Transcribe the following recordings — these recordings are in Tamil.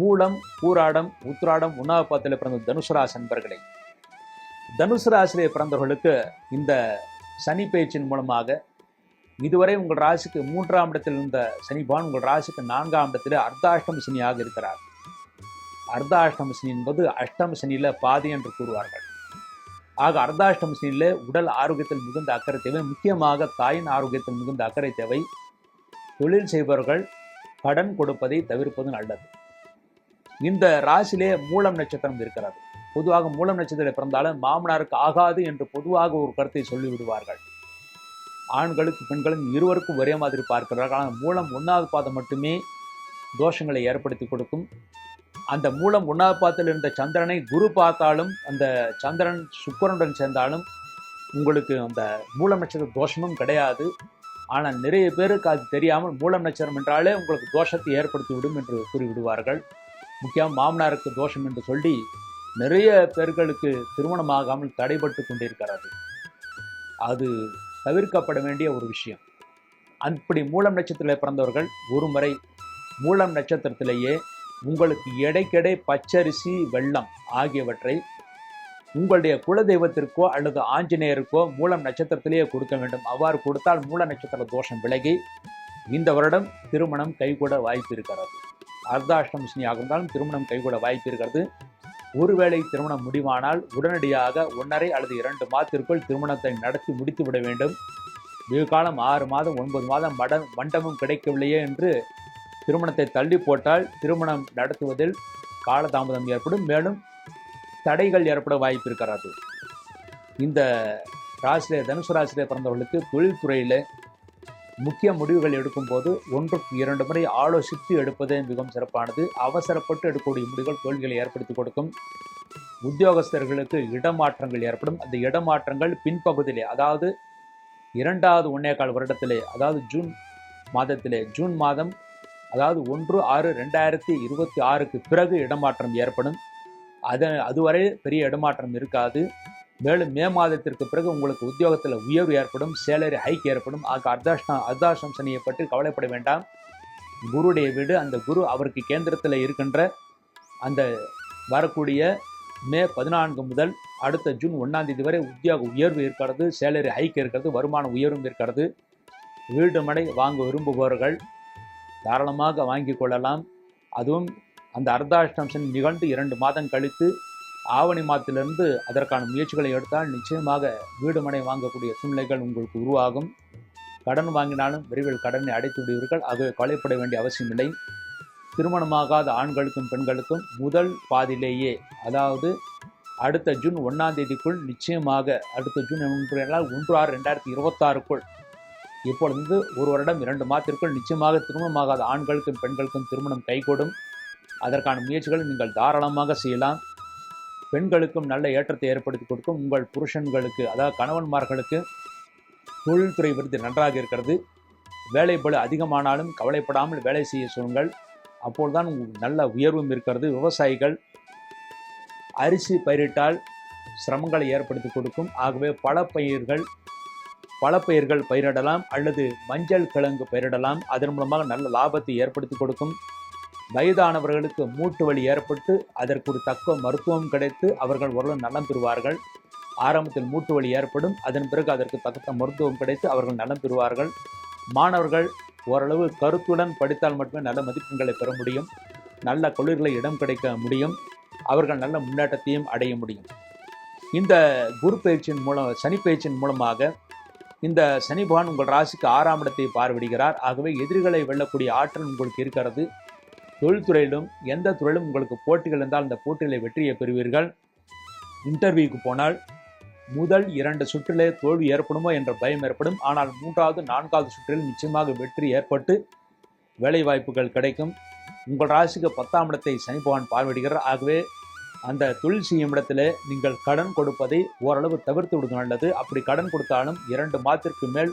மூலம் பூராடம் உத்ராடம் உண்ணாவது பிறந்த தனுசு ராசி நண்பர்களே தனுசு ராசியிலே பிறந்தவர்களுக்கு இந்த சனி பயிற்சியின் மூலமாக இதுவரை உங்கள் ராசிக்கு மூன்றாம் இடத்தில் இருந்த சனிபான் உங்கள் ராசிக்கு நான்காம் இடத்தில் அர்த்தாஷ்டம சனியாக இருக்கிறார். அர்த்தாஷ்டம சனி என்பது அஷ்டம சனியில் பாதி என்று கூறுவார்கள். ஆக அர்த்தாஷ்டம சனியில் உடல் ஆரோக்கியத்தில் மிகுந்த அக்கறை தேவை. முக்கியமாக தாயின் ஆரோக்கியத்தில் மிகுந்த அக்கறை தேவை. தொழில் செய்பவர்கள் கடன் கொடுப்பதை தவிர்ப்பது நல்லது. இந்த ராசியிலே மூலம் நட்சத்திரம் இருக்கிறது. பொதுவாக மூலம் நட்சத்திரம் பிறந்தாலும் மாமனாருக்கு ஆகாது என்று பொதுவாக ஒரு கருத்தை சொல்லி விடுவார்கள் ஆண்களுக்கு பெண்களும் இருவருக்கும் ஒரே மாதிரி பார்க்கிறார்கள். ஆனால் மூலம் ஒன்றாவது பாதம் மட்டுமே தோஷங்களை ஏற்படுத்தி கொடுக்கும். அந்த மூலம் ஒன்றாவது பாதத்தில் இருந்த சந்திரனை குரு பார்த்தாலும் அந்த சந்திரன் சுக்கிரனுடன் சேர்ந்தாலும் உங்களுக்கு அந்த மூலம் நட்சத்திர தோஷமும் கிடையாது. ஆனால் நிறைய பேருக்கு அது தெரியாமல் மூலம் நட்சத்திரம் என்றாலே உங்களுக்கு தோஷத்தை ஏற்படுத்தி விடும் என்று கூறிவிடுவார்கள். முக்கியம் மாமனாருக்கு தோஷம் என்று சொல்லி நிறைய பேர்களுக்கு திருமணமாகாமல் தடைபட்டு கொண்டிருக்கிறது. அது தவிர்க்கப்பட வேண்டிய ஒரு விஷயம். அப்படி மூலம் நட்சத்திரத்தில் பிறந்தவர்கள் ஒரு முறை மூலம் நட்சத்திரத்திலேயே உங்களுக்கு எடைக்கெடை பச்சரிசி வெள்ளம் ஆகியவற்றை உங்களுடைய குலதெய்வத்திற்கோ அல்லது ஆஞ்சநேயருக்கோ மூலம் நட்சத்திரத்திலேயே கொடுக்க வேண்டும். அவ்வாறு கொடுத்தால் மூல நட்சத்திர தோஷம் விலகி இந்த வருடம் திருமணம் கைகூட வாய்ப்பு இருக்கிறது அர்த்தாஷ்டம சனியாக இருந்தாலும் திருமணம் கைகூட வாய்ப்பு இருக்கிறது. ஒருவேளை திருமணம் முடிவானால் உடனடியாக ஒன்றரை அல்லது இரண்டு மாதத்திற்குள் திருமணத்தை நடத்தி முடித்து விட வேண்டும். வெகு காலம் ஆறு மாதம் ஒன்பது மாதம் மட மண்டபம் கிடைக்கவில்லையே என்று திருமணத்தை தள்ளி போட்டால் திருமணம் நடத்துவதில் காலதாமதம் ஏற்படும். மேலும் தடைகள் ஏற்பட வாய்ப்பு இருக்கிறது. இந்த ராசிலே தனுசு ராசியிலே பிறந்தவர்களுக்கு தொழில்துறையில் முக்கிய முடிவுகள் எடுக்கும்போது ஒன்றுக்கு இரண்டு முறை ஆலோசித்து எடுப்பதே மிகவும் சிறப்பானது. அவசரப்பட்டு எடுக்கக்கூடிய முடிவுகள் தோல்விகளை ஏற்படுத்தி கொடுக்கும். உத்தியோகஸ்தர்களுக்கு இடமாற்றங்கள் ஏற்படும். அந்த இடமாற்றங்கள் பின்பகுதியிலே அதாவது இரண்டாவது ஒன்னேகால் வருடத்திலே அதாவது ஜூன் மாதத்திலே ஜூன் மாதம் அதாவது ஒன்று ஆறு ரெண்டாயிரத்தி இருபத்தி ஆறுக்கு பிறகு இடமாற்றம் ஏற்படும். அது அதுவரை பெரிய இடமாற்றம் இருக்காது. மேலும் மே மாதத்திற்கு பிறகு உங்களுக்கு உத்தியோகத்தில் உயர்வு ஏற்படும் சேலரி ஹைக் ஏற்படும். ஆக அர்த்தாஷ்டம் அர்த்தாஷ்டம் சனியை பற்றி கவலைப்பட வேண்டாம். குருடைய வீடு அந்த குரு அவருக்கு கேந்திரத்தில் இருக்கின்ற அந்த வரக்கூடிய மே பதினான்கு முதல் அடுத்த ஜூன் ஒன்றாம் தேதி வரை உத்தியோக உயர்வு இருக்கிறது சேலரி ஹைக் இருக்கிறது வருமான உயர்வும் இருக்கிறது வீடு மனை வாங்க விரும்புபவர்கள் தாராளமாக வாங்கி கொள்ளலாம். அதுவும் அந்த அர்த்தாஷ்டம் சனி நிகழ்ந்து இரண்டு மாதம் கழித்து ஆவணி மாதத்திலிருந்து அதற்கான முயற்சிகளை எடுத்தால் நிச்சயமாக வீடு மனை வாங்கக்கூடிய சூழ்நிலைகள் உங்களுக்கு உருவாகும். கடன் வாங்கினாலும் விரைவில் கடனை அடைத்து விடுவீர்கள். ஆகவே கவலைப்பட வேண்டிய அவசியமில்லை திருமணமாகாத ஆண்களுக்கும் பெண்களுக்கும் முதல் பாதியிலேயே அதாவது அடுத்த ஜூன் ஒன்றாம் தேதிக்குள் நிச்சயமாக அடுத்த ஜூன் ஒன்று என்றால் ஒன்று ஆறு ரெண்டாயிரத்தி இருபத்தாறுக்குள். இப்பொழுது ஒரு வருடம் இரண்டு மாதத்திற்குள் நிச்சயமாக திருமணமாகாத ஆண்களுக்கும் பெண்களுக்கும் திருமணம் கைகூடும். அதற்கான முயற்சிகளை நீங்கள் தாராளமாக செய்யலாம். பெண்களுக்கும் நல்ல ஏற்றத்தை ஏற்படுத்தி கொடுக்கும். உங்கள் புருஷன்களுக்கு அதாவது கணவன்மார்களுக்கு தொழில்துறை விருது நன்றாக இருக்கிறது. வேலை பளு அதிகமானாலும் கவலைப்படாமல் வேலை செய்ய சொல்லுங்கள். அப்போதுதான் நல்ல உயர்வும் இருக்கிறது. விவசாயிகள் அரிசி பயிரிட்டால் சிரமங்களை ஏற்படுத்தி கொடுக்கும். ஆகவே பல பயிர்கள் பல பயிர்கள் பயிரிடலாம். அல்லது மஞ்சள் கிழங்கு பயிரிடலாம். அதன் மூலமாக நல்ல லாபத்தை ஏற்படுத்தி கொடுக்கும். வயதானவர்களுக்கு மூட்டு வலி ஏற்பட்டு அதற்கு ஒரு தக்க மருத்துவம் கிடைத்து அவர்கள் ஓரளவு நலம் பெறுவார்கள். ஆரம்பத்தில் மூட்டு வலி ஏற்படும். அதன் பிறகு அதற்கு தக்க மருத்துவம் கிடைத்து அவர்கள் நலம் பெறுவார்கள். மாணவர்கள் ஓரளவு கருத்துடன் படித்தால் மட்டுமே நல்ல மதிப்பெண்களை பெற முடியும். நல்ல கொள்கைகளை இடம் கிடைக்க முடியும். அவர்கள் நல்ல முன்னேற்றத்தையும் அடைய முடியும். இந்த குரு பயிற்சியின் மூலம் சனி பயிற்சியின் மூலமாக இந்த சனி பகவான் உங்கள் ராசிக்கு ஆறாம் இடத்தை பார்வையிடுகிறார். ஆகவே எதிரிகளை வெல்லக்கூடிய ஆற்றல் உங்களுக்கு இருக்கிறது. தொழில்துறையிலும் எந்த துறையிலும் உங்களுக்கு போட்டிகள் இருந்தால் அந்த போட்டிகளை வெற்றியை பெறுவீர்கள். இன்டர்வியூக்கு போனால் முதல் இரண்டு சுற்றிலே தோல்வி ஏற்படுமோ என்ற பயம் ஏற்படும். ஆனால் மூன்றாவது நான்காவது சுற்றில் நிச்சயமாக வெற்றி ஏற்பட்டு வேலை வாய்ப்புகள் கிடைக்கும். உங்கள் ராசிக்கு பத்தாம் இடத்தை சனி பகவான் பார்வையிடுகிறார். ஆகவே அந்த தொழில் செய்யும் இடத்துல நீங்கள் கடன் கொடுப்பதை ஓரளவு தவிர்த்து விடுவது நல்லது. அப்படி கடன் கொடுத்தாலும் இரண்டு மாதத்திற்கு மேல்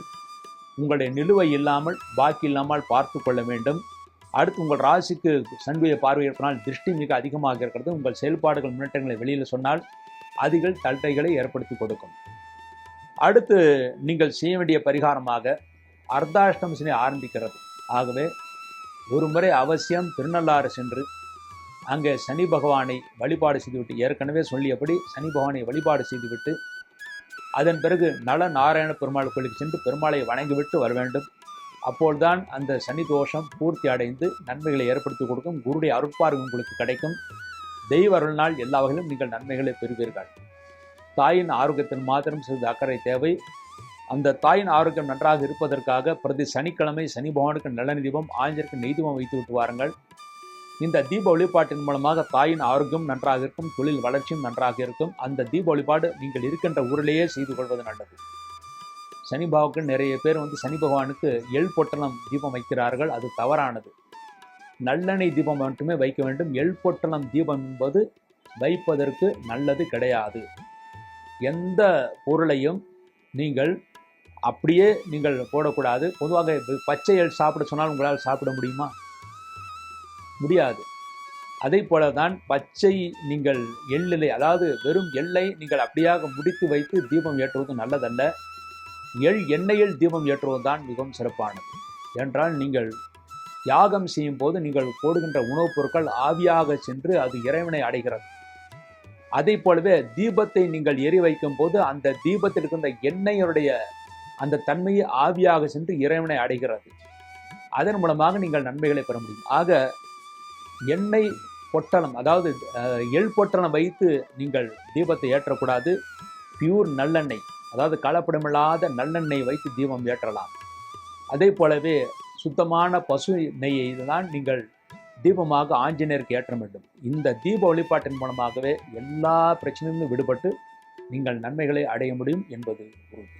உங்களுடைய நிலுவை இல்லாமல் பாக்கி இல்லாமல் பார்த்து கொள்ள வேண்டும். அடுத்து உங்கள் ராசிக்கு சன்வியை பார்வையிற்பனால் திருஷ்டி மிக அதிகமாக இருக்கிறது. உங்கள் செயல்பாடுகள் முன்னேற்றங்களை வெளியில் சொன்னால் அதிகள் தட்டைகளை ஏற்படுத்தி கொடுக்கும். அடுத்து நீங்கள் செய்ய வேண்டிய பரிகாரமாக அர்த்தாஷ்டம சினி ஆரம்பிக்கிறது. ஆகவே ஒரு முறை அவசியம் திருநள்ளாறு சென்று அங்கே சனி பகவானை வழிபாடு செய்துவிட்டு ஏற்கனவே சொல்லியபடி சனி பகவானை வழிபாடு செய்துவிட்டு அதன் பிறகு நல நாராயண பெருமாள் கோயிலுக்கு சென்று பெருமாளை வணங்கிவிட்டு வர வேண்டும். அப்போதுதான் அந்த சனி தோஷம் பூர்த்தி அடைந்து நன்மைகளை ஏற்படுத்தி கொடுக்கும். குருடைய அருட்பார்வை உங்களுக்கு கிடைக்கும். தெய்வ அருள்நாள் எல்லா வகையிலும் நீங்கள் நன்மைகளை பெறுவீர்கள். தாயின் ஆரோக்கியத்தில் மாத்திரம் சிறிது அக்கறை தேவை. அந்த தாயின் ஆரோக்கியம் நன்றாக இருப்பதற்காக பிரதி சனிக்கிழமை சனி பகவானுக்கு நல்லெண்ணெய் தீபம் ஆஞ்சருக்கு நெய்தீபம் வைத்து விட்டு வாருங்கள். இந்த தீப வழிபாட்டின் மூலமாக தாயின் ஆரோக்கியம் நன்றாக இருக்கும் தொழில் வளர்ச்சியும் நன்றாக இருக்கும். அந்த தீப வழிபாடு நீங்கள் இருக்கின்ற ஊரிலேயே செய்து கொள்வது நல்லது. சனி பாவுக்கு நிறைய பேர் வந்து சனி பகவானுக்கு எள் பொட்டலம் தீபம் வைக்கிறார்கள். அது தவறானது. நல்லெண்ணெய் தீபம் மட்டுமே வைக்க வேண்டும். எள் பொட்டலம் தீபம் என்பது வைப்பதற்கு நல்லது கிடையாது. எந்த பொருளையும் நீங்கள் அப்படியே நீங்கள் போடக்கூடாது. பொதுவாக பச்சை எள் சாப்பிட சொன்னால் உங்களால் சாப்பிட முடியுமா? முடியாது. அதே போல தான் பச்சை நீங்கள் எள்ளிலை அதாவது வெறும் எள்ளை நீங்கள் அப்படியாக முடித்து வைத்து தீபம் ஏற்றுவது நல்லதல்ல. எள் எண்ணெயில் தீபம் ஏற்றுவது தான் மிகவும் சிறப்பானது. என்றால் நீங்கள் யாகம் செய்யும் போது நீங்கள் போடுகின்ற உணவுப் பொருட்கள் ஆவியாக சென்று அது இறைவனை அடைகிறது. அதே போலவே தீபத்தை நீங்கள் எரி வைக்கும் போது அந்த தீபத்தில் இருக்கின்ற எண்ணெயருடைய அந்த தன்மையை ஆவியாக சென்று இறைவனை அடைகிறது. அதன் மூலமாக நீங்கள் நன்மைகளை பெற முடியும். ஆக எண்ணெய் பொட்டலம் அதாவது எள் பொட்டலம் வைத்து நீங்கள் தீபத்தை ஏற்றக்கூடாது. பியூர் நல்லெண்ணெய். அதாவது கலப்படமில்லாத நல்லெண்ணெய் வைத்து தீபம் ஏற்றலாம். அதே போலவே சுத்தமான பசு நெய்யை தான் நீங்கள் தீபமாக ஆஞ்சநேயருக்கு ஏற்ற வேண்டும். இந்த தீப வழிபாட்டின் மூலமாகவே எல்லா பிரச்சனையிலும் விடுபட்டு நீங்கள் நன்மைகளை அடைய முடியும் என்பது உறுதி.